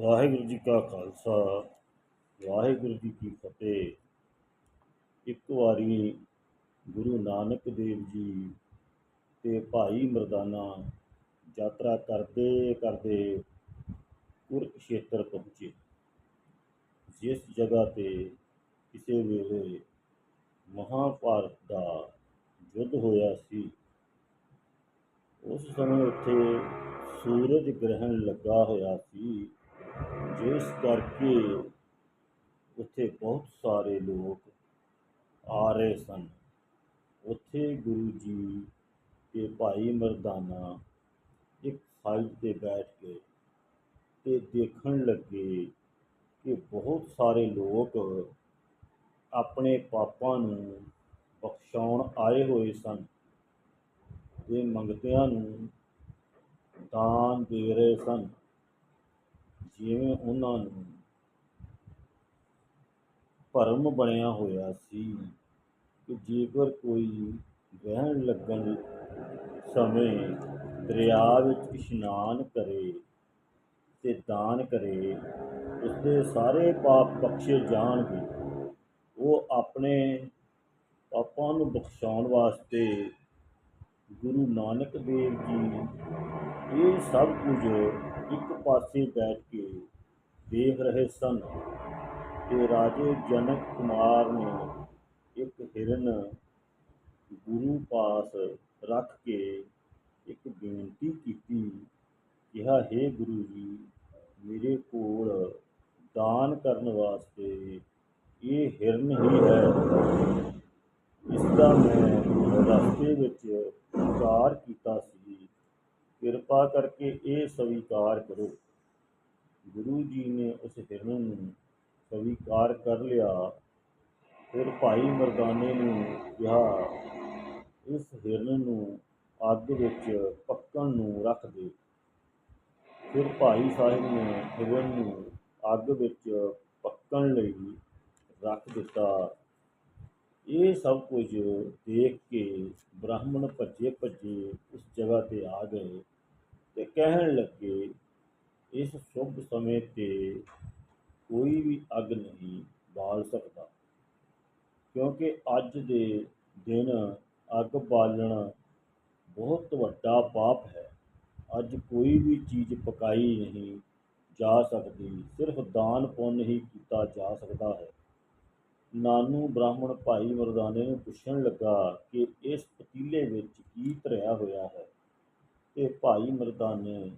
ਵਾਹਿਗੁਰੂ ਜੀ ਕਾ ਖਾਲਸਾ, ਵਾਹਿਗੁਰੂ ਜੀ ਕੀ ਫਤਿਹ। ਇੱਕ ਵਾਰੀ ਗੁਰੂ ਨਾਨਕ ਦੇਵ ਜੀ ਤੇ ਭਾਈ ਮਰਦਾਨਾ ਯਾਤਰਾ ਕਰਦੇ ਕਰਦੇ ਕੁਰਕਸ਼ੇਤਰ ਪਹੁੰਚੇ। ਜਿਸ ਜਗ੍ਹਾ ਤੇ ਕਿਸੇ ਵੇਲੇ ਮਹਾਭਾਰਤ ਦਾ ਯੁੱਧ ਹੋਇਆ ਸੀ, ਉਸ ਸਮੇਂ ਉੱਥੇ ਸੂਰਜ ਗ੍ਰਹਿਣ ਲੱਗਾ ਹੋਇਆ ਸੀ। ਜਿਸ ਕਰਕੇ ਉੱਥੇ ਬਹੁਤ ਸਾਰੇ ਲੋਕ ਆ ਰਹੇ ਸਨ। ਉੱਥੇ ਗੁਰੂ ਜੀ ਤੇ ਭਾਈ ਮਰਦਾਨਾ ਇੱਕ ਸਾਈਡ ਤੇ ਬੈਠ ਕੇ ਤੇ ਦੇਖਣ ਲੱਗੇ ਕਿ ਬਹੁਤ ਸਾਰੇ ਲੋਕ ਆਪਣੇ ਪਾਪਾਂ ਨੂੰ ਬਖਸ਼ਾਉਣ ਆਏ ਹੋਏ ਸਨ ਤੇ ਮੰਗਤਿਆਂ ਨੂੰ ਦਾਨ ਦੇ ਰਹੇ ਸਨ। ਜਿਵੇਂ ਉਹਨਾਂ ਨੂੰ ਭਰਮ ਬਣਿਆ ਹੋਇਆ ਸੀ ਕਿ ਜੇਕਰ ਕੋਈ ਗ੍ਰਹਿਣ ਲੱਗਣ ਸਮੇਂ ਦਰਿਆ ਵਿੱਚ ਇਸ਼ਨਾਨ ਕਰੇ ਤੇ ਦਾਨ ਕਰੇ, ਉਸਦੇ ਸਾਰੇ ਪਾਪ ਬਖਸ਼ੇ ਜਾਣਗੇ। ਉਹ ਆਪਣੇ ਪਾਪਾਂ ਨੂੰ ਬਖਸ਼ਾਉਣ ਵਾਸਤੇ ਗੁਰੂ ਨਾਨਕ ਦੇਵ ਜੀ ਇਹ ਸਭ ਕੁਝ ਇੱਕ ਪਾਸੇ ਬੈਠ ਕੇ ਦੇਖ ਰਹੇ ਸਨ ਤੇ ਰਾਜੇ ਜਨਕ ਕੁਮਾਰ ਨੇ ਇੱਕ ਹਿਰਨ ਗੁਰੂ ਪਾਸ ਰੱਖ ਕੇ ਇੱਕ ਬੇਨਤੀ ਕੀਤੀ, ਕਿਹਾ, ਹੈ ਗੁਰੂ ਜੀ, ਮੇਰੇ ਕੋਲ ਦਾਨ ਕਰਨ ਵਾਸਤੇ ਇਹ ਹਿਰਨ ਹੀ ਹੈ। ਇਸ ਦਾ ਮੈਂ ਰਸਤੇ ਵਿੱਚ ਵਿਚਾਰ ਕੀਤਾ ਸੀ। ਕਿਰਪਾ ਕਰਕੇ ਇਹ ਸਵੀਕਾਰ ਕਰੋ। ਗੁਰੂ ਜੀ ਨੇ ਉਸ ਹਿਰਨ ਨੂੰ ਸਵੀਕਾਰ ਕਰ ਲਿਆ, ਫਿਰ ਭਾਈ ਮਰਦਾਨੇ ਨੂੰ ਕਿਹਾ, ਇਸ ਹਿਰਨ ਨੂੰ ਅੱਗ ਵਿੱਚ ਪੱਕਣ ਨੂੰ ਰੱਖ ਦੇ। ਫਿਰ ਭਾਈ ਸਾਹਿਬ ਨੇ ਹਿਰਨ ਨੂੰ ਅੱਗ ਵਿੱਚ ਪੱਕਣ ਲਈ ਰੱਖ ਦਿੱਤਾ। ਇਹ ਸਭ ਕੁਝ ਦੇਖ ਕੇ ਬ੍ਰਾਹਮਣ ਭੱਜੇ ਭੱਜੇ ਉਸ ਜਗ੍ਹਾ ਤੇ ਆ ਗਏ ਤੇ ਕਹਿਣ ਲੱਗੇ ਇਸ ਸ਼ੁਭ ਸਮੇਂ ਤੇ ਕੋਈ ਵੀ ਅੱਗ ਨਹੀਂ ਬਾਲ ਸਕਦਾ। ਕਿਉਂਕਿ ਅੱਜ ਦੇ ਦਿਨ ਅੱਗ ਬਾਲਣਾ ਬਹੁਤ ਵੱਡਾ ਪਾਪ ਹੈ। ਅੱਜ ਕੋਈ ਵੀ ਚੀਜ਼ ਪਕਾਈ ਨਹੀਂ ਜਾ ਸਕਦੀ, ਸਿਰਫ ਦਾਨ ਪੁੰਨ ਹੀ ਕੀਤਾ ਜਾ ਸਕਦਾ ਹੈ। ਨਾਨੂ ਬ੍ਰਾਹਮਣ ਭਾਈ ਮਰਦਾਨੇ ਨੂੰ ਪੁੱਛਣ ਲੱਗਾ ਕਿ ਇਸ ਪਤੀਲੇ ਵਿੱਚ ਕੀ ਧਰਿਆ ਹੋਇਆ ਹੈ ਤੇ ਭਾਈ ਮਰਦਾਨੇ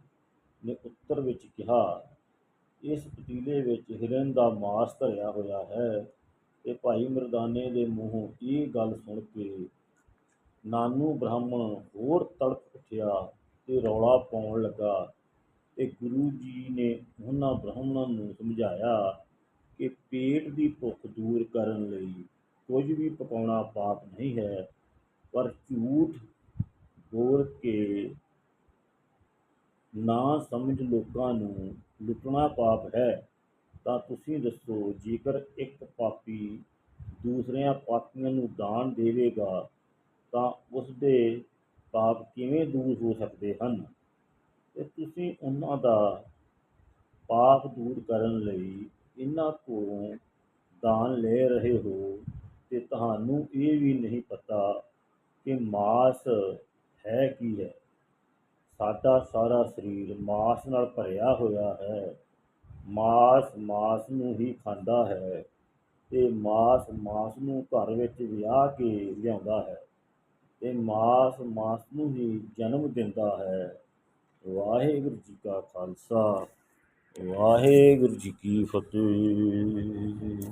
ਨੇ ਉੱਤਰ ਵਿੱਚ ਕਿਹਾ, ਇਸ ਪਤੀਲੇ ਵਿੱਚ ਹਿਰਨ ਦਾ ਮਾਸ ਧਰਿਆ ਹੋਇਆ ਹੈ ਤੇ ਭਾਈ ਮਰਦਾਨੇ ਦੇ ਮੂੰਹੋਂ ਇਹ ਗੱਲ ਸੁਣ ਕੇ ਨਾਨੂ ਬ੍ਰਾਹਮਣ ਹੋਰ ਤੜਪ ਉੱਠਿਆ ਤੇ ਰੌਲਾ ਪਾਉਣ ਲੱਗਾ ਤੇ ਗੁਰੂ ਜੀ ਨੇ ਉਹਨਾਂ ਬ੍ਰਾਹਮਣਾਂ ਨੂੰ ਸਮਝਾਇਆ ਕਿ ਪੇਟ ਦੀ ਭੁੱਖ ਦੂਰ ਕਰਨ ਲਈ ਕੁਝ ਵੀ ਪਕਾਉਣਾ ਪਾਪ ਨਹੀਂ ਹੈ, ਪਰ ਝੂਠ ਬੋਲ ਕੇ ਨਾ ਸਮਝ ਲੋਕਾਂ ਨੂੰ ਲੁੱਟਣਾ ਪਾਪ ਹੈ, ਤਾਂ ਤੁਸੀਂ ਦੱਸੋ ਜੇਕਰ ਇੱਕ ਪਾਪੀ ਦੂਸਰਿਆਂ ਪਾਪੀਆਂ ਨੂੰ ਦਾਨ ਦੇਵੇਗਾ, ਤਾਂ ਉਸ ਦੇ ਪਾਪ ਕਿਵੇਂ ਦੂਰ ਹੋ ਸਕਦੇ ਹਨ? ਤੇ ਤੁਸੀਂ ਉਹਨਾਂ ਦਾ ਪਾਪ ਦੂਰ ਕਰਨ ਲਈ ਇਹਨਾਂ ਕੋਲੋਂ ਦਾਨ ਲੈ ਰਹੇ ਹੋ, ਤੇ ਤੁਹਾਨੂੰ ਇਹ ਵੀ ਨਹੀਂ ਪਤਾ ਕਿ ਮਾਸ ਹੈ ਕੀ ਹੈ। ਸਾਡਾ ਸਾਰਾ ਸਰੀਰ ਮਾਸ ਨਾਲ ਭਰਿਆ ਹੋਇਆ ਹੈ। ਮਾਸ ਮਾਸ ਨੂੰ ਹੀ ਖਾਂਦਾ ਹੈ। ਤੇ ਮਾਸ ਮਾਸ ਨੂੰ ਘਰ ਵਿੱਚ ਵਿਆਹ ਕੇ ਲਿਆਉਂਦਾ ਹੈ। ਤੇ ਮਾਸ ਮਾਸ ਨੂੰ ਹੀ ਜਨਮ ਦਿੰਦਾ ਹੈ। ਵਾਹਿਗੁਰੂ ਜੀ ਕਾ ਖਾਲਸਾ। ਵਾਹਿਗੁਰੂ ਜੀ ਕੀ ਫਤਿਹ।